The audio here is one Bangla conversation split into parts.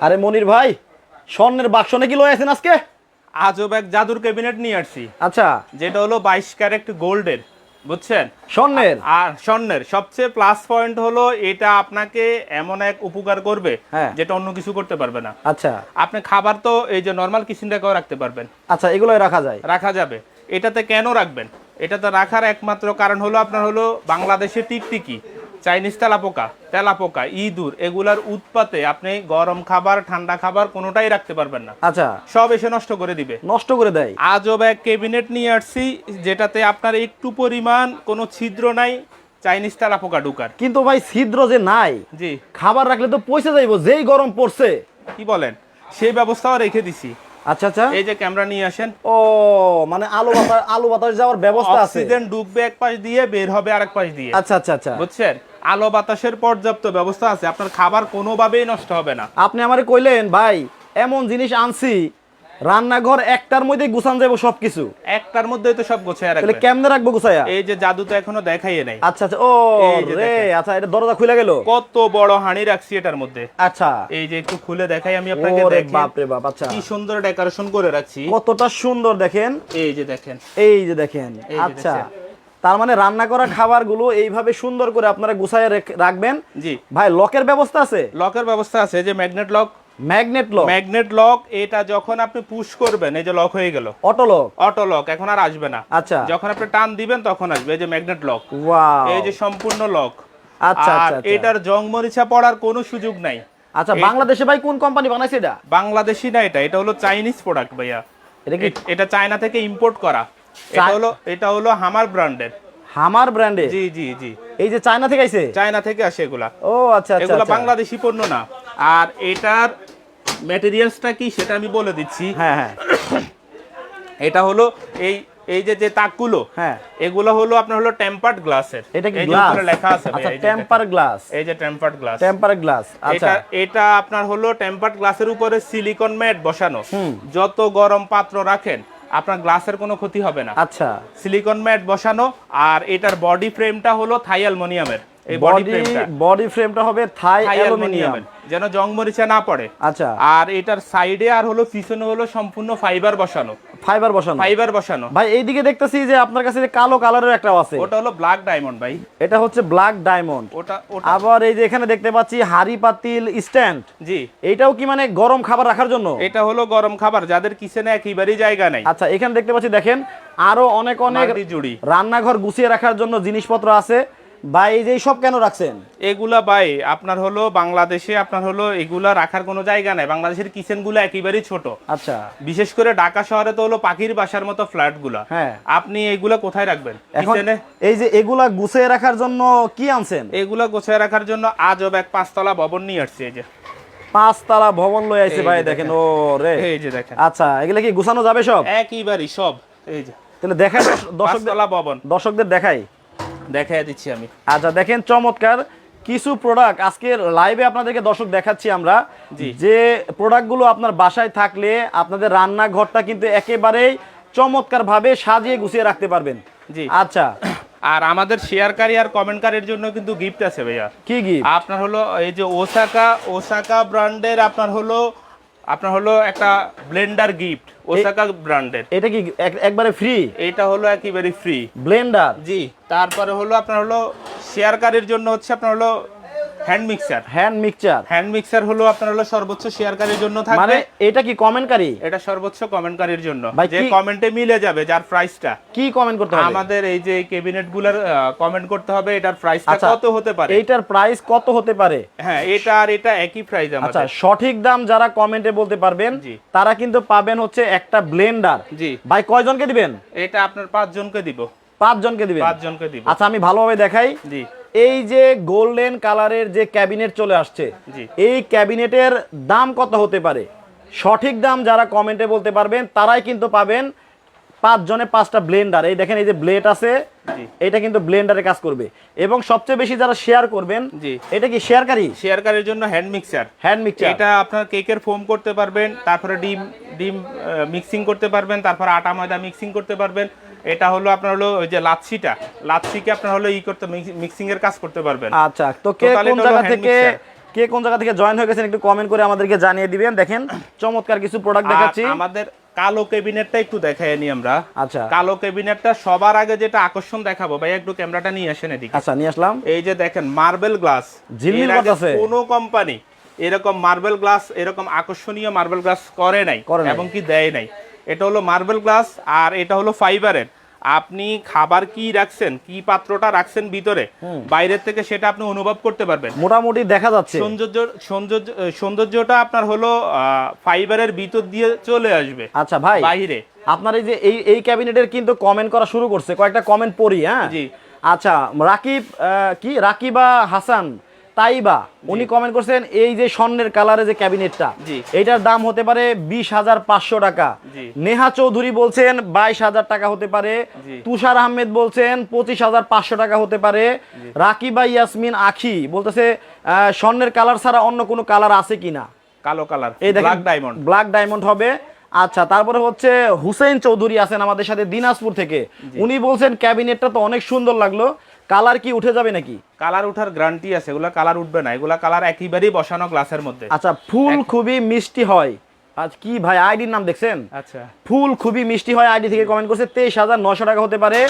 আরে মনির ভাই স্বর্ণের বাক্স নাকি লয়ে আছেন আজকে? আজব এক জাদুর ক্যাবিনেট নিয়ে আসছি। আচ্ছা। যেটা হলো বাইশ ক্যারেট গোল্ডের বুঝছেন? স্বর্ণের? আর স্বর্ণের। সবচেয়ে প্লাস পয়েন্ট হলো এটা আপনাকে এমন এক উপকার করবে হ্যাঁ। যেটা অন্য কিছু করতে পারবে না। আচ্ছা। আপনি খাবার তো এই যে নর্মাল কিচেন রেখেও রাখতে পারবেন। আচ্ছা এগুলোই রাখা যায়। রাখা যাবে। এটাতে কেন রাখবেন? এটাতে রাখার একমাত্র কারণ হলো আপনার হলো বাংলাদেশে টিকটিকি। চাইনিজ তেলাপোকা তেলাপোকা ইঁদুর এগুলার উৎপাতে আপনি গরম খাবার ঠান্ডা খাবার কোনোটাই রাখতে পারবেন না। আচ্ছা। সব এসে নষ্ট করে দিবে। নষ্ট করে দেয়। আজব এক ক্যাবিনেট নিয়ে আসছি যেটাতে আপনার একটু পরিমাণ কোনো ছিদ্র নাই চাইনিজ তেলাপোকা ঢুকার। কিন্তু ভাই ছিদ্র যে নাই জি। খাবার রাখলে তো পয়সা যাইবো যেই গরম পড়ছে। কি বলেন? সেই ব্যবস্থাও রেখে দিছি। আচ্ছা আচ্ছা। এই যে ক্যামেরা নিয়ে আসেন। ও মানে আলু বাতাস আলু বাতাস যাওয়ার ব্যবস্থা আছে। অক্সিজেন ঢুকবে এক পাশ দিয়ে বের হবে আরেক পাশ দিয়ে। আচ্ছা আচ্ছা আচ্ছা। বুঝছেন? আলো বাতাসের পর্যাপ্ত ব্যবস্থা আছে। আপনার খাবার কোনোভাবেই নষ্ট হবে না। আপনি আমারে কইলেন ভাই এমন জিনিস আনছি রান্নাঘর একটার মধ্যে গুছান যাব সবকিছু? একটার মধ্যেই তো সব গোছায় তাহলে রাখবে কেমনে রাখব গুছাইয়া? এই যে জাদু তো এখনও দেখাইয়ে নাই। আচ্ছা আচ্ছা ও রে। আচ্ছা এটা দরজা খুলে গেল? কত বড় হাঁড়ি রাখছি এটার মধ্যে। আচ্ছা। এই যে একটু খুলে দেখাই আমি আপনাকে দেখেন বাপ রে বাপ আচ্ছা। কি সুন্দর ডেকোরেশন করে রাখছি। কতটা সুন্দর দেখেন। এই যে দেখেন। এই যে দেখেন আচ্ছা। তার মানে রান্না করা খাবারগুলো এইভাবে সুন্দর করে আপনারা গুছাইয়া রেখ- রাখবেন? জি। ভাই লকের ব্যবস্থা আছে? লকের ব্যবস্থা আছে যে magnet lock. Magnet lock magnet lock এটা যখন আপনি পুশ করবেন এই যে লক হয়ে গেল। অটো লক অটো লক এখন আর আসবে না। আচ্ছা। যখন আপনি টান দিবেন তখন আসবে এই যে ম্যাগনেট লক ওয়াও এই যে সম্পূর্ণ লক আচ্ছা আচ্ছা আচ্ছা। এটার জং মরিচা পড়ার কোনো সুযোগ নাই। আচ্ছা বাংলাদেশে ভাই কোন কোম্পানি বানাইছে এটা? বাংলাদেশি না এটা এটা হলো চাইনিজ প্রোডাক্ট ভাইয়া। এটা কি এটা চায়না থেকে ইম্পোর্ট করা। এটা হলো এটা হলো হামার ব্র্যান্ডের হামার ব্র্যান্ডে জি জি জি। এই যে চায়না থেকে আইছে? চায়না থেকে আসে এগুলা। ও আচ্ছা আচ্ছা এগুলা আচ্ছা। বাংলাদেশি পণ্য না। আর এটার ম্যাটেরিয়ালসটা কি সেটা আমি বলে দিচ্ছি। হ্যাঁ হ্যাঁ। এটা হলো এই এই যে যে তাকগুলো হ্যাঁ। এগুলো হলো আপনার হলো টেম্পার্ড গ্লাসের এটা কি গ্লাস লেখা আছে আচ্ছা টেম্পার গ্লাস এই যে টেম্পার্ড গ্লাস টেম্পার গ্লাস আচ্ছা। এটা এটা আপনার হলো টেম্পার্ড গ্লাসের উপরে সিলিকন ম্যাট বসানো। যত গরম পাত্র রাখেন আপনার গ্লাসের কোনো ক্ষতি হবে না। আচ্ছা। সিলিকন ম্যাট বসানো আর এটার বডি ফ্রেমটা হলো থাই অ্যালুমিনিয়ামের। এই বডি বডি ফ্রেমটা বডি ফ্রেমটা হবে থাই অ্যালুমিনিয়াম যেন জং মরিচা না পড়ে। আচ্ছা। আর এটার সাইডে আর হলো পিছনে হলো সম্পূর্ণ ফাইবার বসানো। ফাইবার বসানো। ফাইবার বসানো। ভাই এইদিকে দেখতেছি যে আপনার কাছে যে কালো কালারের একটা আছে। ওটা হলো ব্ল্যাক ডায়মন্ড ভাই। এটা হচ্ছে ব্ল্যাক ডায়মন্ড ওটা আবার এই যে এখানে দেখতে পাচ্ছি হাড়ি পাতিল স্ট্যান্ড জি। এইটাও কি মানে গরম খাবার রাখার জন্য? এটা হলো গরম খাবার যাদের কিচেনে একেবারেই জায়গা নাই। আচ্ছা এখানে দেখতে পাচ্ছি দেখেন আরও অনেক অনেক রান্নাঘর গুছিয়ে রাখার জন্য জিনিসপত্র আছে। বা এই যে সব কেন রাখছেন? এগুলা ভাই আপনার হলো বাংলাদেশে আপনার হলো এগুলা রাখার কোনো জায়গা নাই। বাংলাদেশের কিচেনগুলো একেবারেই ছোট। আচ্ছা। বিশেষ করে ঢাকা শহরে তো হলো পাখির বাসার মতো ফ্ল্যাটগুলা হ্যাঁ। আপনি এগুলা কোথায় রাখবেন? কিচেনে? এই যে এগুলা গুছিয়ে রাখার জন্য কি আনছেন? এগুলা গোছায় রাখার জন্য আজব এক পাঁচতলা ভবন নিয়ে আসছে এই যে। পাঁচতলা ভবন লয়ে আইছে ভাই দেখেন। ও রে এই যে দেখেন। আচ্ছা এগুলা কি গুছানো যাবে সব? একইবারই সব এই যে। তাহলে দেখাই দর্শ- দর্শকদের ভবন। দর্শকদের দেখাই। দেখাই দিচ্ছি আমি। আচ্ছা দেখেন চমৎকার কিছু প্রোডাক্ট আজকে লাইভে আপনাদেরকে দর্শক দেখাচ্ছি আমরা। যে প্রোডাক্টগুলো আপনার বাসায় থাকলে আপনাদের রান্নাঘরটা কিন্তু একেবারেই চমৎকার ভাবে সাজিয়ে গুছিয়ে রাখতে পারবেন। জি। আচ্ছা। আর আমাদের শেয়ারকারী আর কমেন্টকারীর জন্য কিন্তু গিফট আছে ভাইয়া। কি কি আপনার হলো এই যে ওসাকা ওসাকা ব্র্যান্ডের আপনার হলো আপনার হলো একটা ব্লেন্ডার গিফট ওসাকা ব্র্যান্ডের। এটা কি এক- একবারে ফ্রি এটা হলো একেবারে ফ্রি ব্লেন্ডার? জি তারপরে হলো আপনার হলো শেয়ারকারীর জন্য হচ্ছে আপনার হলো hand mixer hand mixture hand mixer হলো আপনার হলো সর্বোচ্চ শেয়ারকারীর জন্য মানে এটা কি কমেন্টকারী এটা সর্বোচ্চ কমেন্টকারীর জন্য। যে কমেন্টে মিলে যাবে যার প্রাইসটা কি কমেন্ট করতে হবে? আমাদের এই যে ক্যাবিনেটগুলার কমেন্ট করতে হবে এটার প্রাইসটা আচ্ছা, কত হতে পারে? এইটার প্রাইস কত হতে পারে? হ্যাঁ এটা আর এটা একই প্রাইস আচ্ছা সঠিক দাম যারা কমেন্টে বলতে পারবেন তারা কিন্তু পাবেন হচ্ছে একটা ব্লেন্ডার জি। ভাই কয়জনকে দিবেন? এটা আপনার পাঁচ জনকে দিব। পাঁচ জনকে দিবেন। পাঁচ জনকে দিব। আচ্ছা আমি ভালোভাবে দেখাই। জি। এই যে গোল্ডেন কালারের যে ক্যাবিনেট চলে আসছে এই ক্যাবিনেটের দাম কত হতে পারে? সঠিক দাম যারা কমেন্টে বলতে পারবেন তারাই কিন্তু পাবেন পাঁচ জনে পাঁচটা ব্লেন্ডার। এই দেখেন এই যে ব্লেড আছে এটা কিন্তু ব্লেন্ডারে কাজ করবে। এবং সবচেয়ে বেশি যারা শেয়ার করবেন। এটা কি শেয়ারকারী? শেয়ারকারীর জন্য হ্যান্ড মিক্সার। Hand mixer. এটা আপনার কেকের ফোম করতে পারবেন তারপরে ডিম ডিম মিক্সিং করতে পারবেন তারপর আটা ময়দা মিক্সিং করতে পারবেন। এটা হলো আপনার হলো ওই যে লাচ্ছিটা। লাচ্ছিকে আপনার হলো ই করতে মিক্সিং এর কাজ করতে পারবেন। আচ্ছা তো কে কোন জায়গা থেকে কে কোন জায়গা থেকে জয়েন হয়ে গেছেন একটু কমেন্ট করে আমাদেরকে জানিয়ে দিবেন। দেখেন চমৎকার কিছু প্রোডাক্ট দেখাচ্ছি। আমাদের কালো ক্যাবিনেটটা একটু দেখাই নি আমরা। আচ্ছা। কালো ক্যাবিনেটটা সবার আগে যেটা আকর্ষণ দেখাবো ভাই একটু ক্যামেরাটা নিয়ে আসেন এদিকে। আচ্ছা নিয়ে আসলাম। এই যে দেখেন মার্বেল গ্লাস ঝিলমিল করতেছে। কোনো কোম্পানি এরকম মার্বেল গ্লাস এরকম আকর্ষণীয় মার্বেল গ্লাস করে নাই করে নাই। এবং কি দেয় নাই। এটা হলো মার্বেল গ্লাস আর এটা হলো ফাইবারের আপনি খাবার কি রাখছেন কি পাত্রটা রাখছেন ভিতরে বাইরের থেকে সেটা আপনি অনুভব করতে পারবেন। মোটামুটি দেখা যাচ্ছে। সৌন্দর্য সৌন্দর্য সৌন্দর্যটা আপনার হলো ফাইবারের ভিতর দিয়ে চলে আসবে আচ্ছা ভাই বাইরে আপনার এই যে এই এই ক্যাবিনেটের কিন্তু কমেন্ট করা শুরু করছে। কয়েকটা কমেন্ট পড়ি হ্যাঁ? জি। আচ্ছা রাকিব কি? রাকিবা হাসান? তাইবা উনি কমেন্ট করছেন এই যে স্বর্ণের কালারে যে ক্যাবিনেটটা এটার দাম হতে পারে বিশ হাজার পাঁচশো টাকা। নেহা চৌধুরী বলছেন বাইশ হাজার টাকা হতে পারে তুষার আহমেদ বলছেন পঁচিশ হাজার পাঁচশো টাকা হতে পারে রাকিবা ইয়াসমিন আখি বলতেছে স্বর্ণের কালার ছাড়া অন্য কোনো কালার আছে কিনা? কালো কালার এই ব্ল্যাক ডায়মন্ড ব্ল্যাক ডায়মন্ড হবে। আচ্ছা তারপরে হচ্ছে হুসেন চৌধুরী আছেন আমাদের সাথে দিনাজপুর থেকে। উনি বলছেন ক্যাবিনেটটা তো অনেক সুন্দর লাগল। কালার কি উঠে যাবে নাকি? কালার উঠার গ্যারান্টি আছে এগুলা কালার উঠবে না এগুলা কালার একেবারেই বসানো গ্লাসের মধ্যে। আচ্ছা ফুল খুবই মিষ্টি হয়। আজ কি ভাই আইডির নাম দেখছেন? আচ্ছা। ফুল খুবই মিষ্টি হয় আইডি থেকে কমেন্ট করছে তেইশ হাজার নয়শো টাকা হতে পারে।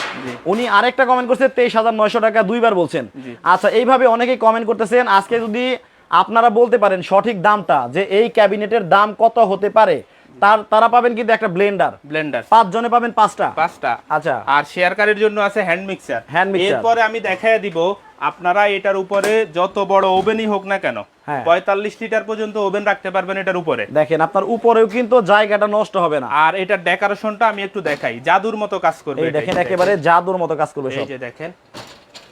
উনি আরেকটা কমেন্ট করছে তেইশ হাজার নয়শো টাকা দুইবার বলছেন। আচ্ছা এইভাবে অনেকেই কমেন্ট করতেছেন। আজকে যদি আপনারা বলতে পারেন সঠিক দামটা যে এই ক্যাবিনেটের দাম কত হতে পারে তার তারা পাবেন কিন্তু একটা ব্লেন্ডার। ব্লেন্ডার। পাঁচ জনে পাবেন পাঁচটা? পাঁচটা। আচ্ছা। আর শেয়ারকারের জন্য আছে হ্যান্ড মিক্সার Hand mixer। এরপরে আমি দেখাই দিব আপনারা এটার উপরে যত বড় ওভেনই হোক না কেন হ্যাঁ। পঁয়তাল্লিশ লিটার পর্যন্ত ওভেন রাখতে পারবেন এটার উপরে। দেখেন আপনার উপরেও কিন্তু জায়গাটা নষ্ট হবে না। আর এটার ডেকোরেশনটা আমি একটু দেখাই জাদুর মতো কাজ করবে দেখেন একেবারে জাদুর মতো কাজ করবে। এই যে দেখেন।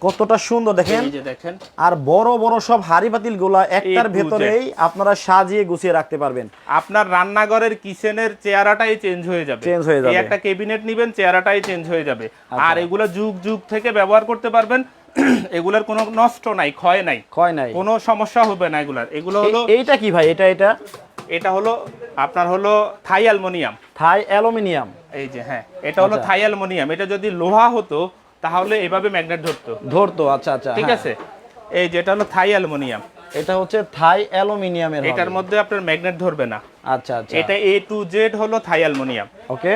কতটা সুন্দর দেখেন। দেখেন। আর বড় বড় সব হাড়ি পাতিলগুলা একটার ভেতরেই আপনারা সাজিয়ে গুছিয়ে রাখতে পারবেন। আপনার রান্নাঘরের কিচেনের চেহারাটাই চেঞ্জ হয়ে যাবে। Change হয়ে যাবে। আচ্ছা। একটা কেবিনেট নিবেন চেহারাটাই চেঞ্জ হয়ে যাবে। আর এগুলো যুগ যুগ থেকে ব্যবহার করতে পারবেন। এগুলার কোনো নষ্ট নাই ক্ষয় নাই। ক্ষয় নাই। কোনো সমস্যা হবে না এগুলার। এগুলো হলো এইটা কি ভাই? এটা এটা? এটা হলো আপনার হলো থাই অ্যালমোনিয়াম। থাই অ্যালুমিনিয়াম। এই যে হ্যাঁ। এটা হলো আচ্ছা। Thai aluminium. এটা যদি লোহা হতো তাহলে এভাবে ম্যাগনেট ধরতো। ধরতো আচ্ছা আচ্ছা ঠিক হ্যাঁ। আছে? এই যেটা হলো থাই অ্যালমোনিয়াম। এটা হচ্ছে থাই অ্যালুমিনিয়ামের এটার মধ্যে আপনার ম্যাগনেট ধরবে না। আচ্ছা আচ্ছা। এটা এ টু জেড হলো থাই অ্যালমোনিয়াম। ওকে?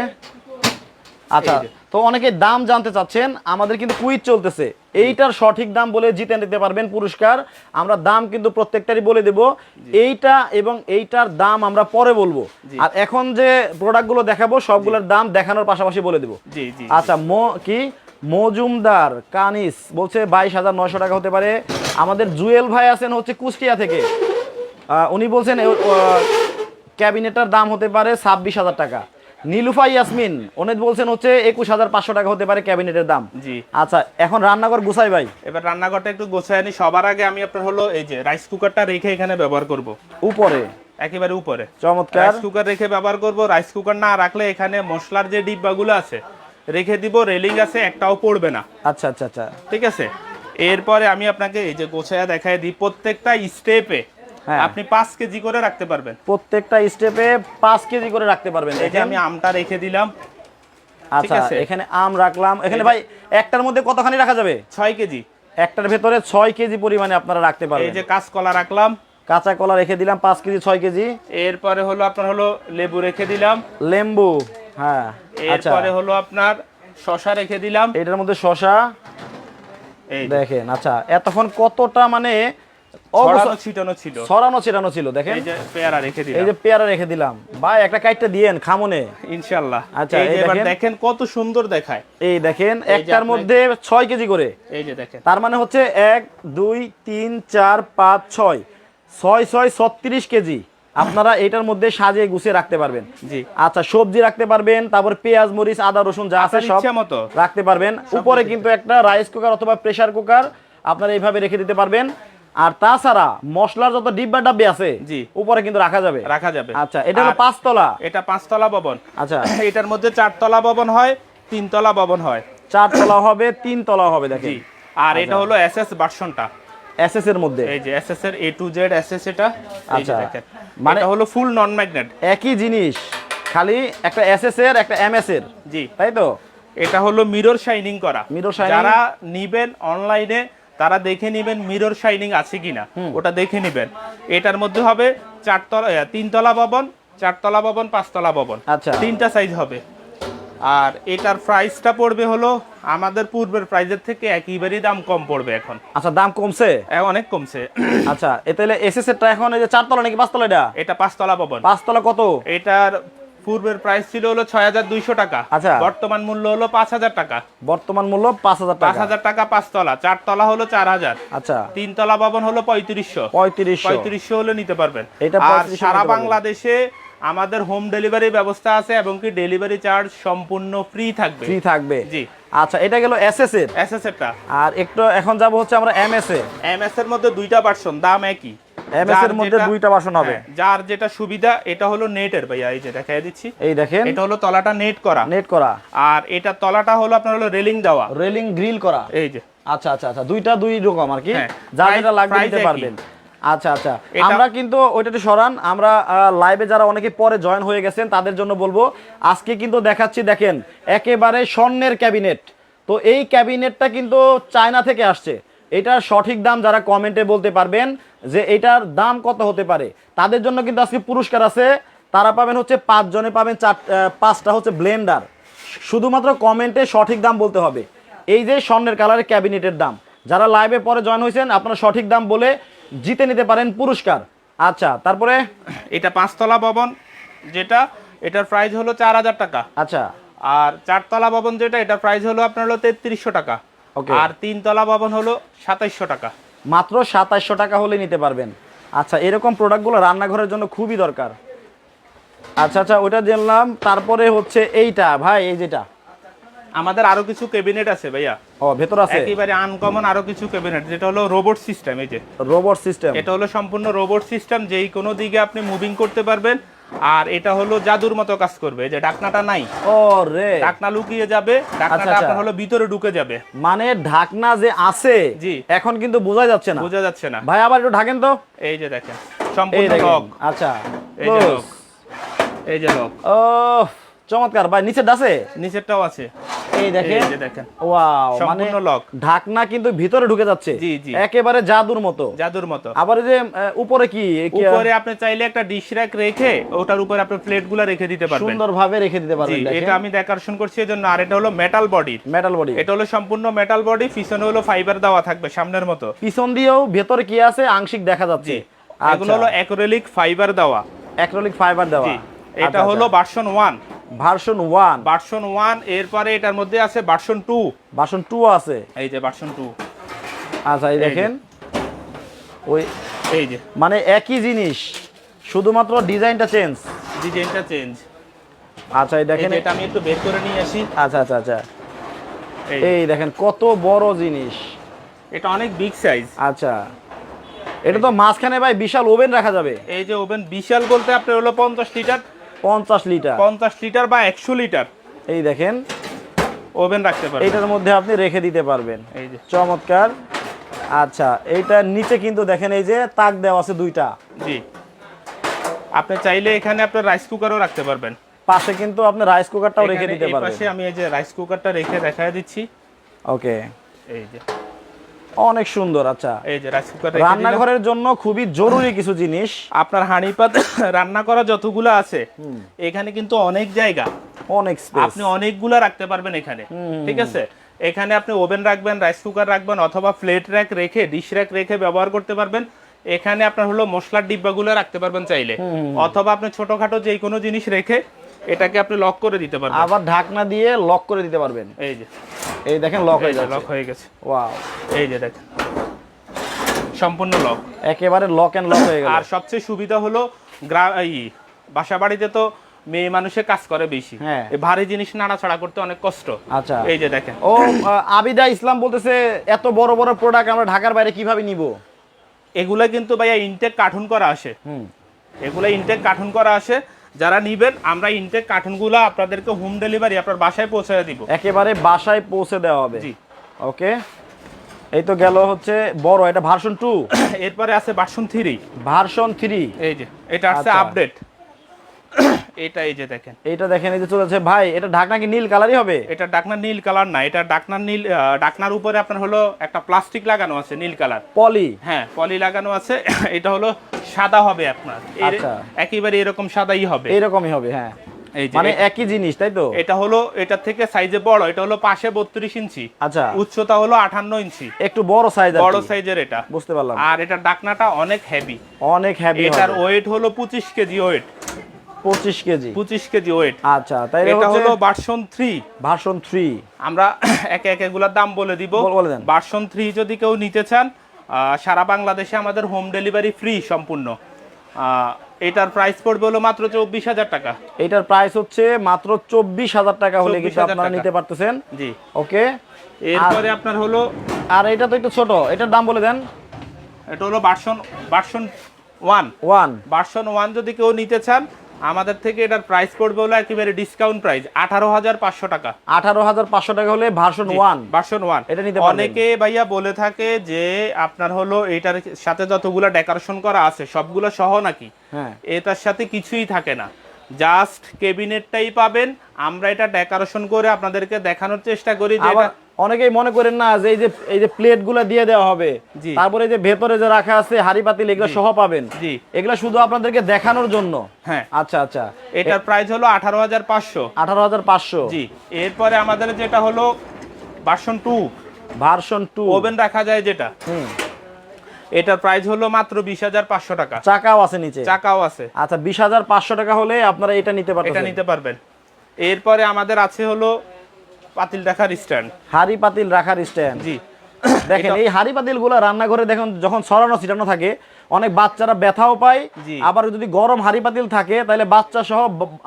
আচ্ছা তো অনেকে দাম জানতে চাচ্ছেন আমাদের কিন্তু কুইজ চলতেছে। এইটার সঠিক দাম বলে জিতে নিতে পারবেন পুরস্কার। আমরা দাম কিন্তু প্রত্যেকটারই বলে দেব। এইটা এবং এইটার দাম আমরা পরে বলব। আর এখন যে প্রোডাক্টগুলো দেখাবো সবগুলোর দাম দেখানোর পাশাপাশি বলে দেবো। আচ্ছা মো কি? মজুমদার কানিস বলছে বাইশ হাজার নয়শো টাকা হতে পারে। আমাদের জুয়েল ভাই আছেন হচ্ছে কুষ্টিয়া থেকে। উনি বলছেন ক্যাবিনেটার দাম হতে পারে ছাব্বিশ হাজার টাকা। নীলুফা ইয়াসমিন উনি বলছেন হচ্ছে একুশ হাজার পাঁচশো টাকা হতে পারে ক্যাবিনেটের দাম। জি। আচ্ছা এখন রান্নাঘর গুছাই ভাই? এবার রান্নাঘরটা একটু গোছায় আনি সবার আগে আমি আপনার হলো এই যে রাইস কুকারটা রেখে এখানে ব্যবহার করব। উপরে? একেবারে উপরে। চমৎকার। রাইস কুকার রেখে ব্যবহার করব। রাইস কুকার না রাখলে এখানে মশলার যে ডিব্বাগুলো আছে রেখে দিব রেলিং আছে একটাও পড়বে না। আচ্ছা আচ্ছা আচ্ছা। ঠিক আছে? এরপরে আমি আপনাকে এই যে গোছায়া দেখায় দিই প্রত্যেকটা স্টেপে হ্যাঁ। আপনি পাঁচ কেজি করে রাখতে পারবেন। প্রত্যেকটা স্টেপে পাঁচ কেজি করে রাখতে পারবেন এই যে আমি আমটা রেখে দিলাম। আচ্ছা। এখানে আম রাখলাম। এখানে ভাই একটার মধ্যে কতখানি রাখা যাবে? ছয় কেজি। একটার ভেতরে ছয় কেজি পরিমাণে আপনারা রাখতে পারবেন। এই যে কাঁচকলা রাখলাম। কাঁচা কলা রেখে দিলাম পাঁচ কেজি ছয় কেজি। এরপরে হলো আপনার হলো লেবু রেখে দিলাম। লেম্বু। হ্যাঁ আচ্ছা। এরপরে হলো আপনার শশা রেখে দিলাম। এটার মধ্যে শশা? দেখেন আচ্ছা এতক্ষণ কতটা মানে ছড়ানো ছিটানো ছিল। ছড়ানো ছিটানো ছিল দেখেন। এই যে পেয়ারা রেখে এই যে পেয়ারা রেখে দিলাম। ভাই একটা কাইটটা দিয়েন খামনে। ইনশাআল্লাহ। আচ্ছা, এই এবার দেখেন। কত সুন্দর দেখায়। এই দেখেন একটার মধ্যে ছয় কেজি করে। এই যে দেখেন। তার মানে হচ্ছে এক দুই তিন চার পাঁচ ছয়। ছয় ছয় ছত্রিশ কেজি। আপনারা এটার মধ্যে সাজিয়ে গুছিয়ে রাখতে পারবেন। জি। আচ্ছা সবজি রাখতে পারবেন তারপর পেঁয়াজ মরিচ আদা রসুন যা আছে সব রাখতে পারবেন। উপরে কিন্তু একটা রাইস কুকার অথবা প্রেসার কুকার আপনারা এইভাবে রেখে দিতে পারবেন। আর তাছাড়া মশলার যত ডিব্বা ডাব্বি আছে জি। উপরে কিন্তু রাখা যাবে। রাখা যাবে। আচ্ছা এটা হলো পাঁচতলা। এটা পাঁচতলা ভবন। আচ্ছা। এটার মধ্যে চারতলা ভবন হয় তিনতলা ভবন হয়। চারতলা হবে তিন তলা হবে দেখেন। জি। আর এটা হলো এসএস ভার্সনটা এসএস এর মধ্যে? এই যে এসএস এর এ টু জেড এসএস এটা আচ্ছা। মানে- হলো ফুল নন ম্যাগনেট একই জিনিস খালি একটা এসএস এর একটা এমএস এর। জি। তাই তো? এটা হলো মিরর শাইনিং করা। Mirror shining? যারা নিবেন অনলাইনে তারা দেখে নেবেন মিরর শাইনিং আছে কিনা। ওটা দেখে নেবেন। এটার মধ্যে হবে চারতলা তিনতলা ভবন চারতলা ভবন পাঁচতলা ভবন। আচ্ছা। তিনটা সাইজ হবে। আর এটার প্রাইসটা পড়বে হলো আমাদের পূর্বের প্রাইজের থেকে একইবারই দাম কম পড়বে এখন। আচ্ছা দাম কমছে? অনেক কমছে। আচ্ছা এ তাহলে এসএস এরটা এখন এই যে চারতলা নাকি পাঁচতলা এটা? এটা পাঁচতলা ভবন। পাঁচতলা কত? এটার পূর্বের প্রাইস ছিল হলো ছয় হাজার দুইশো টাকা। আচ্ছা। বর্তমান মূল্য হলো পাঁচ হাজার টাকা। বর্তমান মূল্য পাঁচ হাজার পাঁচ টাকা হাজার টাকা পাঁচতলা চারতলা হলো চার হাজার। আচ্ছা। তিনতলা ভবন হলো পঁয়ত্রিশশো। পঁয়ত্রিশশো। পঁয়ত্রিশশো হলে নিতে পারবেন। এটা আর সারা বাংলাদেশে আমাদের হোম ডেলিভারি ব্যবস্থা আছে এবং কি ডেলিভারি চার্জ সম্পূর্ণ ফ্রি থাকবে। ফ্রি থাকবে? জি। আচ্ছা এটা গেল এসএস এর? এসএস এরটা আর একটু এখন যাব হচ্ছে আমরা এমএস এ। এমএস এর মধ্যে দুইটা ভার্সন দাম একই। এমএস এর মধ্যে দুইটা বাসন হবে। হ্যাঁ, যার যেটা সুবিধা এটা হলো নেটের ভাইয়া এই যে দেখাই দিচ্ছি। এই দেখেন। এটা হলো তলাটা নেট করা। নেট করা। আর এটা তলাটা হলো আপনার হলো রেলিং দেওয়া। রেলিং গ্রিল করা। এই যে। আচ্ছা আচ্ছা আচ্ছা দুইটা দুই রকম আর কি। হ্যাঁ, যা যেটা লাগবে নিতে পারবেন। আচ্ছা আচ্ছা। আমরা কিন্তু ওইটা একটু সরান আমরা লাইভে যারা অনেকে পরে জয়েন হয়ে গেছেন তাদের জন্য বলব আজকে কিন্তু দেখাচ্ছি দেখেন একেবারে স্বর্ণের ক্যাবিনেট তো এই ক্যাবিনেটটা কিন্তু চায়না থেকে আসছে। এটার সঠিক দাম যারা কমেন্টে বলতে পারবেন যে এটার দাম কত হতে পারে। তাদের জন্য কিন্তু আজকে পুরস্কার আছে। তারা পাবেন হচ্ছে পাঁচজনে পাবেন চার পাঁচটা হচ্ছে ব্লেন্ডার শুধুমাত্র কমেন্টে সঠিক দাম বলতে হবে। এই যে স্বর্ণের কালারের ক্যাবিনেটের দাম। যারা লাইভে পরে জয়েন হয়েছেন আপনারা সঠিক দাম বলে জিতে নিতে পারেন পুরস্কার। আচ্ছা তারপরে? এটা পাঁচতলা ভবন যেটা এটার প্রাইস হলো চার হাজার টাকা। আচ্ছা। আর চারতলা ভবন যেটা এটার প্রাইস হলো আপনার হলো তেত্রিশশো টাকা। Okay. আর তিনতলা ভবন হলো সাতাইশশো টাকা। মাত্র সাতাশশো টাকা হলে নিতে পারবেন। আচ্ছা এরকম প্রোডাক্টগুলো রান্নাঘরের জন্য খুবই দরকার। আচ্ছা আচ্ছা ওইটা জানলাম। তারপরে হচ্ছে এইটা ভাই এই যেটা। আমাদের আরও কিছু ক্যাবিনেট আছে ভাইয়া। ও ভেতর আছে। একেবারে আনকমন আরও কিছু ক্যাবিনেট যেটা হলো রোবট সিস্টেম এই যে। রোবট সিস্টেম এটা হলো সম্পূর্ণ রোবট সিস্টেম যেই কোনো দিকে আপনি মুভিং করতে পারবেন আর এটা হলো জাদুর মতো কাজ করবে যে ডাকনাটা নাই। ও রে। ডাকনা লুকিয়ে যাবে ডাকনাটা আচ্ছা। আপনার হলো ভিতরে ঢুকে যাবে। মানে ঢাকনা যে আছে জি। এখন কিন্তু বোঝা যাচ্ছে না। বোঝা যাচ্ছে না। ভাই আবার একটু ঢাকেন তো। এই যে দেখেন এই সম্পূর্ণ লক আচ্ছা। এই যে। লক এই যে লক ও চমৎকার। ভাই নিচে আছে? নিচেরটাও আছে। এই দেখেন। ওয়াও মানে লক। ঢাকনা কিন্তু ভিতরে ঢুকে যাচ্ছে। জি, জি। একেবারে জাদুর মতো। জাদুর মতো। আবার যে উপরে কি উপরে আপনি চাইলে একটা ডিশ র্যাক রেখে ওটার উপরে আপনি প্লেটগুলা রেখে দিতে পারবেন। সুন্দরভাবে রেখে দিতে পারবেন এটা আমি করছি এজন্য। আর এটা হলো মেটাল বডি মেটাল বডি এটা হলো সম্পূর্ণ মেটাল বডি পিছনে হলো ফাইবার দেওয়া থাকবে সামনের মতো। পিছন দিয়েও ভেতরে কি আছে? আংশিক দেখা যাচ্ছে। আচ্ছা। এগুলো হলো অ্যাক্রিলিক ফাইবার দেওয়া। অ্যাক্রিলিক ফাইবার দেওয়া। এটা হলো version one version one version one এরপরে এটার মধ্যে আছে ভার্সন টু ভার্সন টু আছে। এই যে ভার্সন টু আচ্ছা এই দেখেন। ওই এই যে। মানে একই জিনিস শুধুমাত্র ডিজাইনটা চেঞ্জ ডিজাইনটা চেঞ্জ আচ্ছা এই দেখেন। এটা আমি একটু বের করে নিয়ে আসি। আচ্ছা আচ্ছা আচ্ছা। এই এই দেখেন কত বড় জিনিস। এটা অনেক বিগ সাইজ আচ্ছা। এটা তো মাঝখানে ভাই বিশাল ওভেন রাখা যাবে। এই যে ওভেন বিশাল বলতে আপনার হলো পঞ্চাশ লিটার পঞ্চাশ লিটার। পঞ্চাশ লিটার বা একশো লিটার। এই দেখেন। ওভেন রাখতে পারবেন। এইটার মধ্যে আপনি রেখে দিতে পারবেন। এই যে। চমৎকার। আচ্ছা এইটার নিচে কিন্তু দেখেন এই যে তাক দেওয়া আছে দুইটা। জি। আপনি চাইলে এখানে আপনার রাইস কুকারও রাখতে পারবেন। পাশে কিন্তু আপনি রাইস কুকারটাও রেখে দিতে পারবেন। পাশে আমি এই যে রাইস কুকারটা রেখে দেখায় দিচ্ছি। ওকে। এই যে। অনেক সুন্দর আচ্ছা। এই যে রাইস কুকার রান্নাঘরের জন্য খুবই জরুরি কিছু জিনিস। আপনার হাঁড়ি পাত রান্না করা যতগুলো আছে এখানে কিন্তু অনেক জায়গা। অনেক স্পেস আপনি অনেকগুলা রাখতে পারবেন এখানে ঠিক আছে? এখানে আপনি ওভেন রাখবেন রাইস কুকার রাখবেন অথবা প্লেট র্যাক রেখে ডিশ র্যাক রেখে ব্যবহার করতে পারবেন। এখানে আপনার হলো মশলার ডিব্বাগুলো রাখতে পারবেন চাইলে। অথবা আপনি ছোটখাটো যে কোনো জিনিস রেখে এটাকে আপনি লক করে দিতে পারবেন। আবার ঢাকনা দিয়ে লক করে দিতে পারবেন। এই যে। এই দেখেন লক হয়ে গেছে লক হয়ে গেছে। ওয়াও এই যে দেখেন। সম্পূর্ণ লক একেবারে লক এন্ড লক হয়ে গেল। আর সবচেয়ে সুবিধা হলো এই বাসা বাড়িতে তো মেয়ে মানুষে কাজ করে বেশি। হ্যাঁ। এই ভারী জিনিস নাড়াছাড়া করতে অনেক কষ্ট। আচ্ছা। এই যে দেখেন। ও আবিদা ইসলাম বলতেছে এত বড় বড় প্রোডাক্ট আমরা ঢাকার বাইরে কীভাবে নিব? এগুলা কিন্তু ভাইয়া ইনটেক কার্টুন করা আসে। হুম। এগুলা ইনটেক কার্টুন করা আসে। যারা নিবেন আমরা ইনটেক কার্টুনগুলো আপনাদেরকে হোম ডেলিভারি আপনার বাসায় পৌঁছে দিব। একেবারে বাসায় পৌঁছে দেওয়া হবে। জি। ওকে? এই তো গেল হচ্ছে বড় এটা ভার্সন টু এরপরে আছে ভার্সন থ্রি ভার্সন থ্রি এই যে এটা আচ্ছা। আপডেট এটা এই যে দেখেন। এইটা দেখেন এই যে চলেছে ভাই এটা ঢাকনা কি নীল কালারই হবে? এটা ডাকনা নীল কালার না এটা ডাকনার নীল আহ, ডাকনার উপরে আপনার হলো একটা প্লাস্টিক লাগানো আছে নীল কালার। পলি? হ্যাঁ পলি লাগানো আছে। এটা হলো সাদা হবে আপনার। আচ্ছা। একেবারে এরকম সাদাই হবে। এইরকমই হবে হ্যাঁ। মানে একই জিনিস তাই তো? এটা হলো এটা থেকে সাইজে বড় এটা হলো পাশে বত্রিশ ইঞ্চি। আচ্ছা। উচ্চতা হলো আঠান্ন ইঞ্চি। একটু বড় সাইজ বড় সাইজের এটা। বুঝতে পারলাম। আর এটা ডাকনাটা অনেক হেভি অনেক হ্যাভি এটার ওয়েট হলো পঁচিশ কেজি ওয়েট পঁচিশ কেজি। পঁচিশ কেজি ওয়েট আচ্ছা তাই এটা হলো ভার্সন থ্রি ভার্সন থ্রি আমরা একে একে এগুলোর দাম বলে দিব। ভার্সন থ্রি যদি কেউ নিতে চান সারা বাংলাদেশে আমাদের হোম ডেলিভারি ফ্রি সম্পূর্ণ। এটার প্রাইস পড়বে হলো মাত্র চব্বিশ হাজার টাকা। এটার প্রাইস হচ্ছে মাত্র চব্বিশ হাজার টাকা হলে কিন্তু আপনারা নিতে পারতেছেন। জি। ওকে এরপরে আপনার হলো আর এটা তো একটু ছোট এটার দাম বলে দেন। এটা হলো version version one one version one যদি কেউ নিতে চান আমাদের থেকে এটার প্রাইস পড়বে হলো একেবারে ডিসকাউন্ট প্রাইস আঠারো হাজার পাঁচশো টাকা। আঠারো হাজার পাঁচশো টাকা হলে ভার্সন ওয়ান ভার্সন ওয়ান এটা নিতে। অনেকে ভাইয়া বলে থাকে যে আপনার হলো এটার সাথে যতগুলো ডেকোরেশন করা আছে সবগুলো সহ নাকি? হ্যাঁ। এটার সাথে কিছুই থাকে না। জাস্ট কেবিনেটটাই পাবেন। আমরা এটা ডেকোরেশন করে আপনাদেরকে দেখানোর চেষ্টা করি যে এটা- অনেকেই মনে করেন না যে এই যে এই যে প্লেটগুলা দিয়ে দেওয়া হবে। তারপরে এই যে ভেতরে যে রাখা আছে হাড়ি পাতিল এগুলো সহ পাবেন। এগুলো শুধু আপনাদেরকে দেখানোর জন্য? হ্যাঁ। আচ্ছা আচ্ছা। এটার প্রাইস হলো আঠারো হাজার পাঁচশো। আঠারো হাজার পাঁচশো। জি। এরপরে আমাদের যেটা হলো version two version two oven রাখা যায় যেটা। হুম। এটার প্রাইস হলো মাত্র বিশ হাজার পাঁচশো টাকা। চাকাও আছে নিচে। চাকাও আছে। আচ্ছা বিশ হাজার পাঁচশো টাকা হলে আপনারা এটা নিতে এটা নিতে পারবেন। এরপরে আমাদের আছে হলো পাতিল রাখার স্ট্যান্ড হাড়ি পাতিল রাখার স্ট্যান্ড জি। দেখেন এই হাড়ি পাতিলগুলো রান্নাঘরে দেখেন যখন ছড়ানো ছিটানো থাকে অনেক বাচ্চারা ব্যথাও পায়। আবার যদি গরম হাড়ি পাতিল থাকে তাহলে বাচ্চা সহ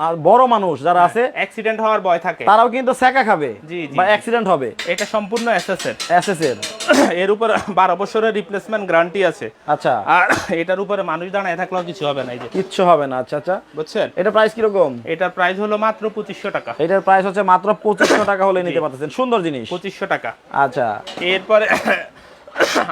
আর বড় মানুষ যারা আছে অ্যাক্সিডেন্ট হওয়ার ভয় থাকে। তারাও কিন্তু সেকা খাবে বা অ্যাক্সিডেন্ট হবে। এটা সম্পূর্ণ এসএসএর এসএস এর উপর বারো বছরের রিপ্লেসমেন্ট গ্যারান্টি আছে। আচ্ছা। আর এটার উপরে মানুষ দাঁড়ায় থাকলেও কিছু হবে না এই যে। কিচ্ছু হবে না আচ্ছা আচ্ছা। বুঝছেন? এটা প্রাইস কীরকম? এটার প্রাইস হলো মাত্র পঁচিশশো টাকা। এটার প্রাইস হচ্ছে মাত্র পঁচিশশো টাকা হলে নিতে পারতেছেন। সুন্দর জিনিস। পঁচিশশো টাকা। আচ্ছা। এরপরে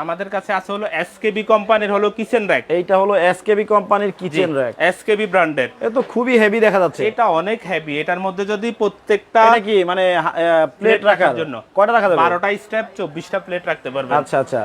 আমাদের কাছে আছে হলো এসকেবি কোম্পানির হলো কিচেন র্যাক এইটা হলো এসকেবি কোম্পানির কিচেন র্যাক এসকেবি ব্র্যান্ডের এ তো খুবই হেভি দেখা যাচ্ছে। এটা অনেক হেভি এটার মধ্যে যদি প্রত্যেকটা এটা কি মানে প্লেট রাখার জন্য। কয়টা রাখা যাবে? বারোটা স্টেপ চব্বিশটা প্লেট রাখতে পারবে আচ্ছা আচ্ছা।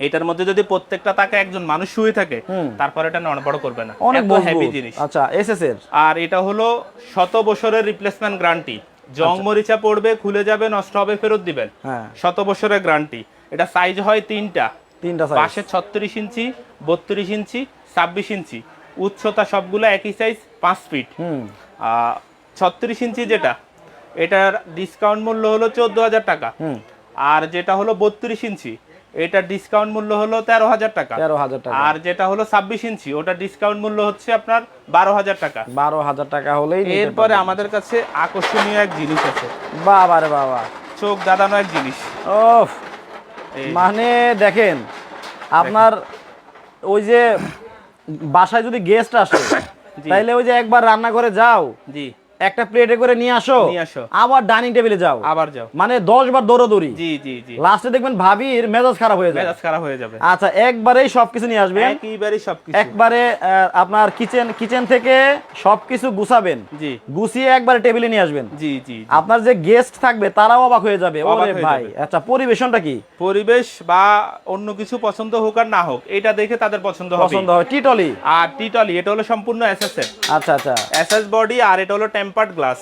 এটার মধ্যে যদি প্রত্যেকটা তাকে একজন মানুষ শুয়ে থাকে। তারপর এটা নড়বড় করবে না। অনেক হেভি জিনিস। আচ্ছা এসএস এর? আর এটা হলো শত বছরের রিপ্লেসমেন্ট গ্যারান্টি জং মরিচা পড়বে খুলে যাবে নষ্ট হবে ফেরত দিবেন। হ্যাঁ। শত বছরের গ্যারান্টি। এটা সাইজ হয় তিনটা। তিনটা সাইজ পাশে ছত্রিশ ইঞ্চি বত্রিশ ইঞ্চি ছাব্বিশ ইঞ্চি। উচ্চতা সবগুলো একই সাইজ পাঁচ ফিট হুম। ছত্রিশ ইঞ্চি যেটা এটার ডিসকাউন্ট মূল্য হলো চোদ্দ হাজার টাকা। আর যেটা হলো বত্রিশ ইঞ্চি এটার ডিসকাউন্ট মূল্য হলো তেরো হাজার টাকা। তেরো হাজার টাকা। আর যেটা হলো ছাব্বিশ ইঞ্চি ওটার ডিসকাউন্ট মূল্য হচ্ছে আপনার বারো হাজার টাকা। বারো হাজার টাকা হলেই এরপরে আমাদের কাছে আকর্ষণীয় এক জিনিস আছে। বাবা রে বাবা। চোখ দাদানো এক জিনিস। এই- মানে দেখেন আপনার ওই যে বাসায় যদি গেস্ট আসে। তাইলে ওই যে একবার রান্না করে যাও জি। একটা প্লেটে করে নিয়ে আসো। নিয়ে আসো। আবার ডাইনিং টেবিলে যাও। আবার যাও। মানে দশ বার দৌড়দৌড়ি। জি জি জি। লাস্টে দেখবেন ভাবির মেজাজ খারাপ হয়ে যায় মেজাজ খারাপ হয়ে যাবে। আচ্ছা একবারেই সবকিছু নিয়ে আসবেন। একইবারই সবকিছু। একবারে আপনার কিচেন কিচেন থেকে সবকিছু গুছাবেন। জি। গুছিয়ে একবারে টেবিলে নিয়ে আসবেন। জি জি আপনার যে গেস্ট থাকবে তারাও অবাক হয়ে যাবে। ওরে ভাই আচ্ছা পরিবেশনটা কি? পরিবেশ বা অন্য কিছু পছন্দ হোক আর না হোক এটা দেখে তাদের পছন্দ হবে। পছন্দ হয় টিটলি আর টিটলি এটা হলো সম্পূর্ণ এসএস আচ্ছা আচ্ছা। এসএস বডি আর এটা হলো টেম্পার্ড গ্লাস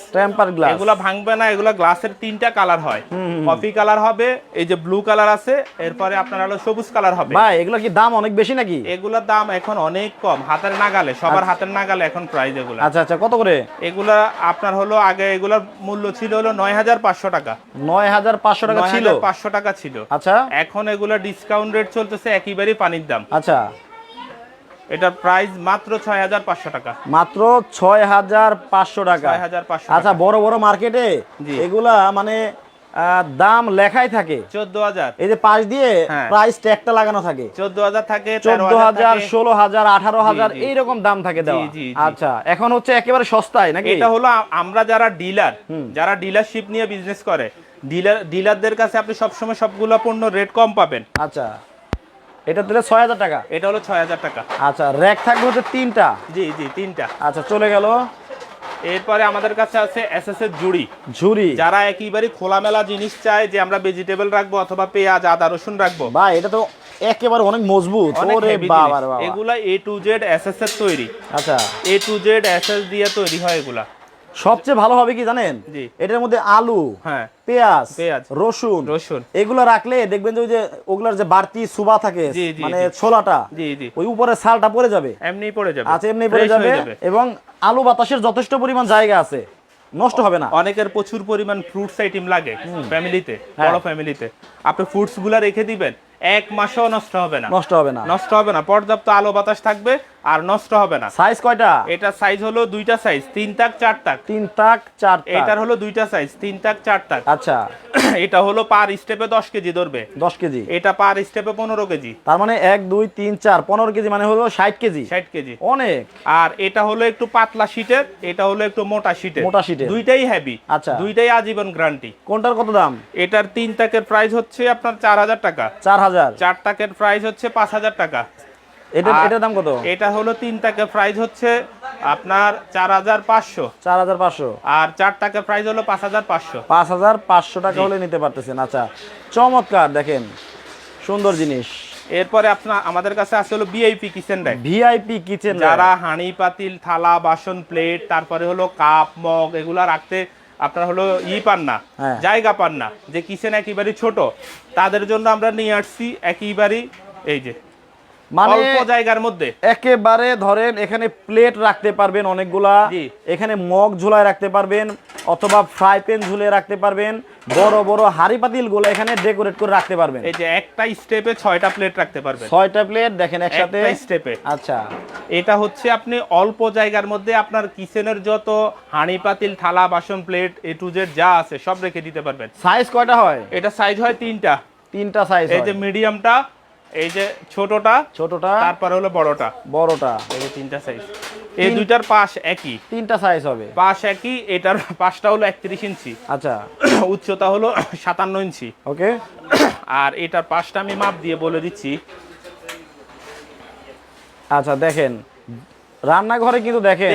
গ্লাস এগুলা ভাঙবে না এগুলা গ্লাসের তিনটা কালার হয়। কফি কালার হবে এই যে ব্লু কালার আছে এরপরে আপনার হলো সবুজ কালার হবে। ভাই এগুলো কি দাম অনেক বেশি নাকি? এগুলার দাম এখন অনেক কম হাতের নাগালে সবার হাতের নাগালে এখন প্রাইস এগুলা। আচ্ছা আচ্ছা কত করে? এগুলা আপনার হলো আগে এগুলার মূল্য ছিল হলো নয় হাজার পাঁচশো টাকা। নয় হাজার পাঁচশো টাকা ছিল? পাঁচশো টাকা ছিল। আচ্ছা। এখন এগুলা ডিসকাউন্ট রেট চলতেছে একেবারেই পানির দাম। আচ্ছা। এটার প্রাইস মাত্র ছয় হাজার পাঁচশো টাকা। মাত্র ছয় হাজার পাঁচশো টাকা। আচ্ছা বড় বড় মার্কেটে এগুলা মানে দাম লেখাই থাকে। চোদ্দ হাজার। এই যে পাশ দিয়ে। প্রাইস ট্যাগটা লাগানো থাকে। চোদ্দ হাজার থাকে চোদ্দ তেরো হাজার থাকে। ষোলো হাজার আঠারো হাজার এইরকম দাম থাকে দেওয়া। আচ্ছা এখন হচ্ছে একেবারে সস্তায় নাকি? এটা হলো আমরা যারা ডিলার যারা ডিলারশিপ নিয়ে বিজনেস করে ডিলার ডিলারদের কাছে আপনি সবসময় সবগুলো পণ্য রেট কম পাবেন। আচ্ছা। এটা দিলে ছয় হাজার টাকা? এটা হলো ছয় হাজার টাকা। আচ্ছা র্যাক থাকবে হচ্ছে তিনটা? জি জি তিনটা। আচ্ছা চলে গেল। এরপরে আমাদের কাছে আছে এসএস এর জুড়ি ঝুরি যারা একেবারে খোলামেলা জিনিস চায় যে আমরা ভেজিটেবল রাখব অথবা পেঁয়াজ আদা রসুন রাখব। ভাই এটা তো একেবারে অনেক মজবুত। ওরে বাবা বাবা। এগুলা এ টু জেড এসএস এর তৈরি। আচ্ছা। এ টু জেড এসএস দিয়ে তৈরি হয় এগুলা। সবচেয়ে ভালো হবে কি জানেন? এটার মধ্যে আলু হ্যাঁ। পেঁয়াজ পেঁয়াজ, রসুন রসুন। এগুলো রাখলে দেখবেন যে ওই যে ওগুলার যে বাড়তি সুবা থাকে মানে ছোলাটা ওই উপরে ছালটা পড়ে যাবে। এমনি পড়ে যাবে। আচ্ছা এমনি পড়ে যাবে এবং আলু বাতাসের যথেষ্ট পরিমাণ জায়গা আছে। নষ্ট হবে না। অনেকের প্রচুর পরিমাণ ফ্রুটস আইটেম লাগে ফ্যামিলিতে। বড় ফ্যামিলিতে আপনি ফ্রুটসগুলা রেখে দিবেন এক মাসও নষ্ট হবে না। নষ্ট হবে না। নষ্ট হবে না। পর্যাপ্ত আলো বাতাস থাকবে আর নষ্ট হবে না। সাইজ কয়টা? এটা সাইজ হলো দুইটা সাইজ তিন তাক চার তাক। তিন তাক চার। এটার হলো দুইটা সাইজ তিন তাক চার তাক। আচ্ছা। এটা হলো পার স্টেপে দশ কেজি ধরবে। দশ কেজি। এটা পার স্টেপে পনেরো কেজি। তার মানে এক দুই তিন চার পনেরো কেজি মানে হলো ষাট কেজি। ষাট কেজি। অনেক। আর এটা হলো একটু পাতলা শীটের এটা হলো একটু মোটা শীটের। মোটা শীটের। দুইটাই হেভি আচ্ছা। দুইটাই আজীবন গ্যারান্টি কোনটার কত দাম? এটার তিন তাকের প্রাইস হচ্ছে আপনার চার হাজার টাকা। চার হাজার। চার তাকের প্রাইস হচ্ছে পাঁচ হাজার টাকা। এটা এটার দাম কত? এটা হলো তিন টাকার প্রাইস হচ্ছে আপনার চার হাজার পাঁচশো। চার হাজার পাঁচশো। আর চার টাকার প্রাইস হলো পাঁচ হাজার পাঁচশো। পাঁচ হাজার পাঁচশো টাকা হলে নিতে পারতেছেন। আচ্ছা চমৎকার দেখেন সুন্দর জিনিস। এরপরে আপনার আমাদের কাছে আছে হলো VIP kitchen rack VIP kitchen যারা হাঁড়ি পাতিল থালা বাসন প্লেট তারপরে হলো কাপ মগ এগুলা রাখতে আপনার হলো ই পান না হ্যাঁ। জায়গা পান না। যে কিচেন একেবারে ছোট তাদের জন্য আমরা নিয়ে আসছি একেবারে এই যে মানে অল্প জায়গার মধ্যে। একেবারে ধরেন এখানে প্লেট রাখতে পারবেন অনেকগুলা। এখানে মগ ঝুলায় রাখতে পারবেন অথবা ফ্রাই প্যান ঝুলিয়ে রাখতে পারবেন বড় বড় হাড়ি পাতিলগুলো এখানে ডেকোরেট করে রাখতে পারবেন। এই যে একটা স্টেপে ছয়টা প্লেট রাখতে পারবেন। ছয়টা প্লেট দেখেন একসাথে। স্টেপে আচ্ছা। এটা হচ্ছে আপনি অল্প জায়গার মধ্যে আপনার কিচেনের যত হাঁড়ি পাতিল থালা বাসন প্লেট এ টু জেড যা আছে সব রেখে দিতে পারবেন। সাইজ কয়টা হয়? এটা সাইজ হয় তিনটা। তিনটা সাইজ এই যে মিডিয়ামটা এই যে ছোটটা ছোটটা তারপরে হলো বড়টা। বড়টা। এই যে তিনটা সাইজ এই দুইটার পাশ একই। তিনটা সাইজ হবে। পাশ একই এটার পাশটা হলো একত্রিশ ইঞ্চি। আচ্ছা। উচ্চতা হলো সাতান্ন ইঞ্চি। ওকে। আর এটার পাশটা আমি মাপ দিয়ে বলে দিচ্ছি। আচ্ছা দেখেন। রান্নাঘরে কিন্তু দেখেন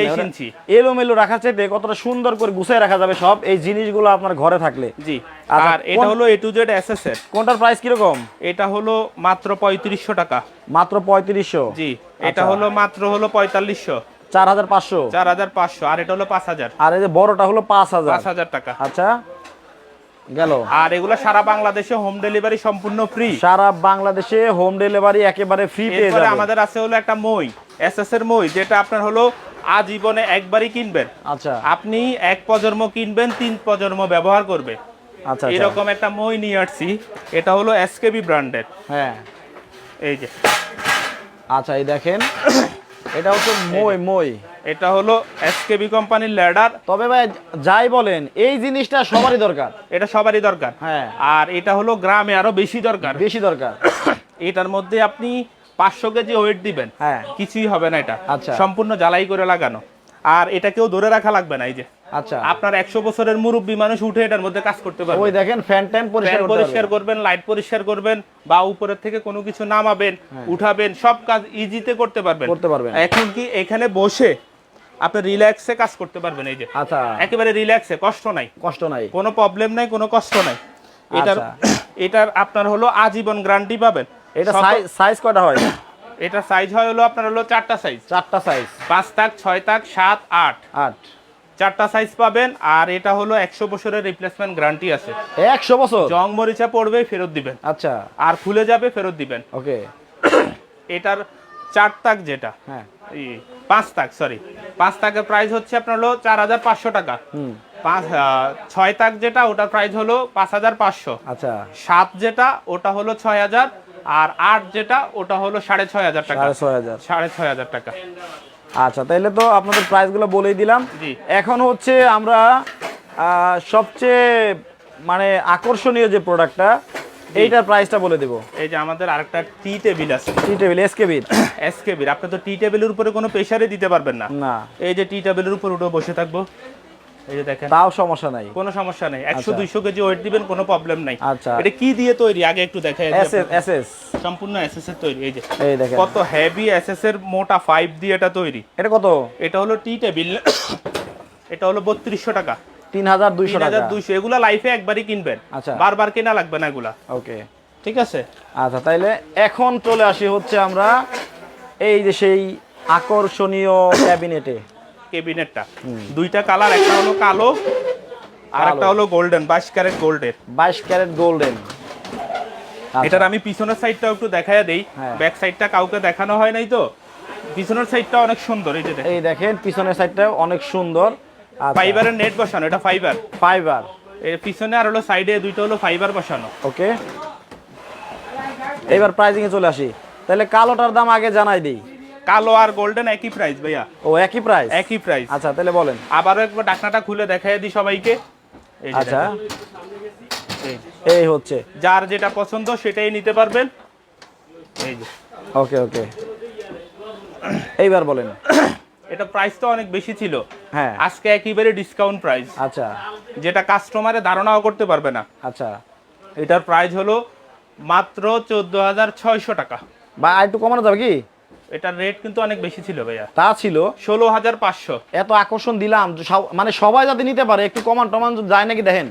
এলোমেলো রাখা চাইতে কতটা সুন্দর করে গুছিয়ে রাখা যাবে সব এই জিনিসগুলো আপনার ঘরে থাকলে। জি। আর এটা হলো এ টু জেড এস এর কোনটার প্রাইস কীরকম? এটা হলো মাত্র পঁয়ত্রিশশো টাকা। মাত্র পঁয়ত্রিশশো? জি আচ্ছা। এটা হলো মাত্র হলো পঁয়তাল্লিশশো। চার হাজার পাঁচশো? চার হাজার পাঁচশো আর এটা হলো পাঁচ হাজার আর এই যে বড়টা হলো পাঁচ হাজার পাঁচ হাজার টাকা। আচ্ছা গেল। আর এগুলো সারা বাংলাদেশে হোম ডেলিভারি সম্পূর্ণ ফ্রি সারা বাংলাদেশে হোম ডেলিভারি একেবারে ফ্রি পেয়ে এরপরে যাবে আমাদের আছে হলো একটা মই এস এস এর মই যেটা আপনার হলো আজীবনে একবারই কিনবেন। আচ্ছা। আপনি এক প্রজন্ম কিনবেন তিন প্রজন্ম ব্যবহার করবে। আচ্ছা আচ্ছা। এরকম একটা মই নিয়ে আসছি। এটা হলো এসকেবি ব্র্যান্ডের হ্যাঁ। এই যে। আচ্ছা এই দেখেন। এটা হচ্ছে মই মই। এটা হলো এসকেবি কোম্পানির ল্যাডার তবে ভাই যাই বলেন এই জিনিসটা সবারই দরকার। এটা সবারই দরকার। হ্যাঁ। আর এটা হলো গ্রামে আরও বেশি দরকার। বেশি দরকার। এটার মধ্যে আপনি পাঁচশো কেজি ওয়েট দিবেন। হ্যাঁ। কিছুই হবে না এটা। আচ্ছা। সম্পূর্ণ জ্বালাই করে লাগানো। আর এটা কেউ ধরে রাখা লাগবে না এই যে। আচ্ছা। আপনার একশো বছরের মুরব্বী মানুষ উঠে এটার মধ্যে কাজ করতে পারবে। ওই দেখেন ফ্যান ট্যান পরিষ্কার করতে পরিষ্কার। করবেন লাইট পরিষ্কার করবেন বা উপরের থেকে কোনো কিছু নামাবেন উঠাবেন সব কাজ ইজিতে করতে পারবেন। করতে পারবেন। এখন কি এখানে বসে আপনি রিল্যাক্সে কাজ করতে পারবেন এই যে। আচ্ছা। একেবারে রিল্যাক্সে কষ্ট নাই। কষ্ট নাই। কোনো প্রবলেম নাই কোনো কষ্ট নাই। এটার আচ্ছা। এটার আপনার হলো আজীবন গ্যারান্টি পাবেন। এটা সাইজ সাইজ কয়টা হয়? এটা সাইজ হয় হলো আপনার হলো চারটা সাইজ চারটা সাইজ পাঁচ তাক ছয় তাক সাত আট। আট। চারটা সাইজ পাবেন আর এটা হলো একশো বছরের রিপ্লেসমেন্ট গ্যারান্টি আছে। একশো বছর? জং মরিচা পড়বে ফেরত দিবেন। আচ্ছা। আর খুলে যাবে ফেরত দিবেন। ওকে। এটার চার তাক যেটা হ্যাঁ। পাঁচ তাক সরি পাঁচ তাকের প্রাইস হচ্ছে আপনার হলো চার হাজার পাঁচশো টাকা। হুম। পাঁচ ছয় তাক যেটা ওটার প্রাইস হলো পাঁচ হাজার পাঁচশো। আচ্ছা। সাত যেটা ওটা হলো ছয় হাজার আর আট যেটা ওটা হলো সাড়ে ছয় হাজার টাকা। সাড়ে ছয় হাজার। সাড়ে ছয় হাজার টাকা। আচ্ছা তাহলে তো আপনাদের প্রাইসগুলো বলেই দিলাম। এখন হচ্ছে আমরা সবচেয়ে মানে আকর্ষণীয় যে প্রোডাক্টটা এইটার প্রাইসটা বলে দেবো। এই যে আমাদের আরেকটা টি টেবিল আছে টি টেবিল এসকেবির এসকেবির আপনি তো টি টেবিলের উপরে কোনো প্রেশারে দিতে পারবেন না। না। এই যে টি টেবিলের উপর উঠে বসে থাকব। এই যে দেখেন। তাও সমস্যা নাই। কোনো সমস্যা নেই। একশো আচ্ছা। দুইশো কেজি ওয়েট দিবেন কোনো প্রবলেম নাই। আচ্ছা। এটা কি দিয়ে তৈরি? আগে একটু দেখাই দিই এস এস আপনাকে। এস এস সম্পূর্ণ এসএস এর তৈরি। এই যে এই দেখেন। কত হেভি এসএস এর মোটা ফাইভ দিয়ে এটা তৈরি। এটা কত? এটা হলো টি টেবিল এটা হলো বত্রিশশো টাকা। তিন হাজার দুইশো হাজার দুইশো। এগুলা লাইফে একবারই কিনবেন। আচ্ছা। বারবার কেনা লাগবে না এগুলা। ওকে। ঠিক আছে? আচ্ছা তাইলে এখন চলে আসি হচ্ছে আমরা এই যে সেই আকর্ষণীয় ক্যাবিনেটে কেবিনেটটা দুইটা কালার একটা হলো কালো আর একটা হলো গোল্ডেন বাইশ ক্যারেট গোল্ডের বাইশ ক্যারেট গোল্ডেন এটার আমি পিছনের সাইডটাও একটু দেখাইয়া দেই। আচ্ছা। ব্যাক সাইডটা কাউকে দেখানো হয় নাই তো? পিছনের সাইডটা অনেক সুন্দর এই যে। এই দেখেন পিছনের সাইডটা অনেক সুন্দর। ফাইবারের নেট বসানো এটা ফাইবার ফাইবার এর পিছনে আর হলো সাইডে দুইটা হলো ফাইবার বসানো। ওকে। এবার প্রাইজিং এ চলে আসি। তাহলে কালোটার দাম আগে জানাই দিই। কালো আর গোল্ডেন একই প্রাইস ভাইয়া। ও একই প্রাইস একই প্রাইস আচ্ছা তাহলে বলেন। আবারও একবার ডাকনাটা খুলে দেখাই দিই সবাইকে। এই যে আচ্ছা। এই হচ্ছে। যার যেটা পছন্দ সেটাই নিতে পারবেন। এই যে। ওকে ওকে। এইবার বলেন। এটা প্রাইস তো অনেক বেশি ছিল। হ্যাঁ। আজকে একেবারে ডিসকাউন্ট প্রাইস আচ্ছা। যেটা কাস্টমারে ধারণাও করতে পারবে না। আচ্ছা। এটার প্রাইস হলো মাত্র চোদ্দ হাজার ছয়শো টাকা। বা একটু কমানো যাবে কি? এটার রেট কিন্তু অনেক বেশি ছিল ভাইয়া। তা ছিল। ষোলো হাজার পাঁচশো। এত আকর্ষণ দিলাম মানে সবাই যাতে নিতে পারে একটু কমান টমান যায় নাকি দেখেন।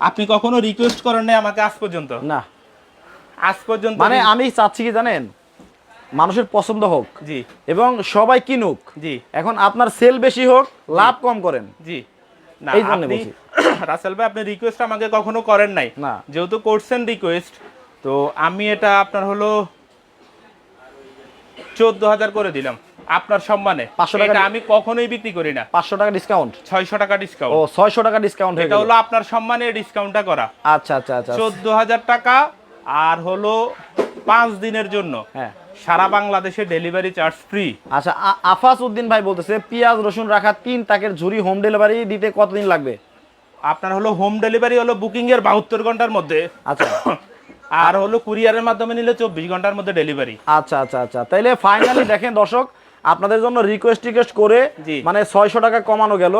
আপনি কখনো রিকোয়েস্ট করেন নাই আমাকে আজ পর্যন্ত? না। আজ পর্যন্ত মানে আমি চাচ্ছি কি জানেন? মানুষের পছন্দ হোক জি। এবং সবাই কিনুক। জি। এখন আপনার সেল বেশি হোক লাভ কম করেন। জি। না আপনি রাসেল ভাই আপনি রিকোয়েস্ট আমাকে কখনো করেন নাই। না। যেহেতু করছেন রিকোয়েস্ট তো আমি এটা আপনার হলো চোদ্দ হাজার করে দিলাম। আপনার সম্মানে। 500 টাকা আমি কখনোই বিক্রি করি না। পাঁচশো টাকা ডিসকাউন্ট ছয়শো টাকা ডিসকাউন্ট ও ছয়শো টাকা ডিসকাউন্ট এটা হলো আপনার সম্মানে ডিসকাউন্টটা করা। আচ্ছা আচ্ছা আচ্ছা। চোদ্দ হাজার টাকা আর হলো পাঁচ দিনের জন্য। হ্যাঁ। সারা বাংলাদেশে ডেলিভারি চার্জ ফ্রি আচ্ছা আফাস উদ্দিন ভাই বলতেছে পেঁয়াজ রসুন রাখা তিন তাকের ঝুড়ি হোম ডেলিভারি দিতে কতদিন লাগবে? আপনার হলো হোম ডেলিভারি হলো বুকিং এর বাহাত্তর ঘণ্টার মধ্যে। আচ্ছা। আর হলো কুরিয়ারের মাধ্যমে নিলে চব্বিশ ঘণ্টার মধ্যে ডেলিভারি আচ্ছা আচ্ছা আচ্ছা। তাইলে ফাইনালি দেখেন দর্শক আপনাদের জন্য রিকোয়েস্ট টিকোয়েস্ট করে মানে ছয়শো টাকা কমানো গেল।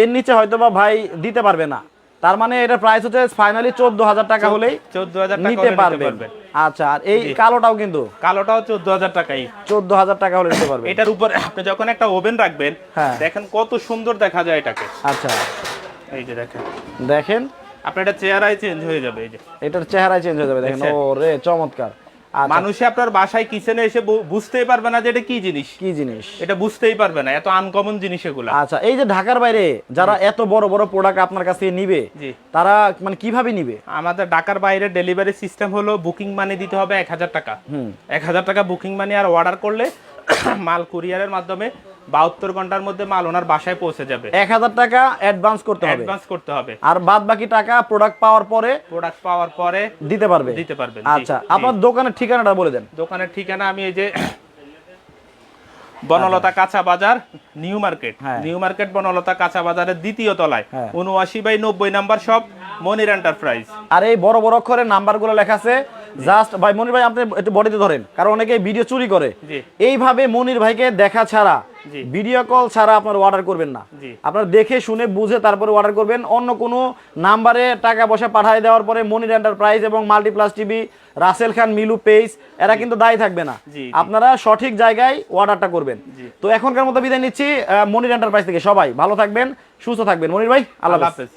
এর নিচে হয়তো বা ভাই দিতে পারবে না। তার মানে এটা প্রাইস হচ্ছে ফাইনালি চোদ্দ হাজার টাকা হলেই চোদ্দ হাজার নিতে পারবেন। পারবেন। আচ্ছা আর এই কালোটাও কিন্তু? কালোটাও চোদ্দ হাজার টাকাই। চোদ্দ হাজার টাকা হলে নিতে পারবেন। এটার উপরে আপনি যখন একটা ওভেন রাখবেন হ্যাঁ। দেখেন কত সুন্দর দেখা যায় এটাকে। আচ্ছা। এই যে দেখেন। দেখেন আপনার এটা চেহারাই চেঞ্জ হয়ে যাবে এই যে। এটার চেহারাই চেঞ্জ হয়ে যাবে দেখেন দেখছেন? ও রে চমৎকার। আচ্ছা। মানুষে আপনার বাসায় কিচেনে এসে বুঝতেই পারবে না যে এটা কি জিনিস। কি জিনিস? এটা বুঝতেই পারবে না এত আনকমন জিনিস এগুলা। আচ্ছা এই যে ঢাকার বাইরে যারা এত বড় বড় প্রোডাক্ট আপনার কাছ থেকে নিবে তারা মানে কীভাবে নিবে? আমাদের ঢাকার বাইরে ডেলিভারি সিস্টেম হলো বুকিং মানি দিতে হবে এক হাজার টাকা। এক হাজার টাকা বুকিং মানি আর অর্ডার করলে মাল কুরিয়ারের মাধ্যমে বাহাত্তর ঘণ্টার মধ্যে মাল ওনার বাসায় পৌঁছে যাবে। এক হাজার টাকা অ্যাডভান্স করতে হবে। অ্যাডভান্স করতে হবে। আর বাদ বাকি টাকা প্রোডাক্ট পাওয়ার পরে প্রোডাক্ট পাওয়ার পরে দিতে পারবে। দিতে পারবেন আচ্ছা আপনার দোকানের ঠিকানাটা বলে দেন। দোকানের ঠিকানা আমি এই যে বনলতা কাঁচা বাজার নিউ মার্কেট। হ্যাঁ। নিউ মার্কেট বনলতা কাঁচা বাজারের দ্বিতীয় তলায়। হ্যাঁ। উনআশি বাই নব্বই নাম্বার সব মনির এন্টারপ্রাইজ আর এই বড় বড় অক্ষরে নাম্বারগুলো লেখা আছে জাস্ট ভাই মনির ভাই আপনি একটু বডিতে ধরেন। কারণ অনেকে ভিডিও চুরি করে। এইভাবে মনির ভাইকে দেখা ছাড়া ভিডিও কল ছাড়া আপনার অর্ডার করবেন না। আপনারা দেখে শুনে বুঝে তারপরে অর্ডার করবেন। অন্য কোনো নাম্বারে টাকা পয়সা পাঠিয়ে দেওয়ার পরে মনির এন্টারপ্রাইজ এবং Multiplus TV Rasel Khan Milu page এরা কিন্তু দায়ী থাকবে না। আপনারা সঠিক জায়গায় অর্ডারটা করবেন। তো এখনকার মতো বিদায় নিচ্ছি মনির এন্টারপ্রাইজ থেকে। সবাই ভালো থাকবেন সুস্থ থাকবেন। মনির ভাই আল্লাহ। হাফেজ।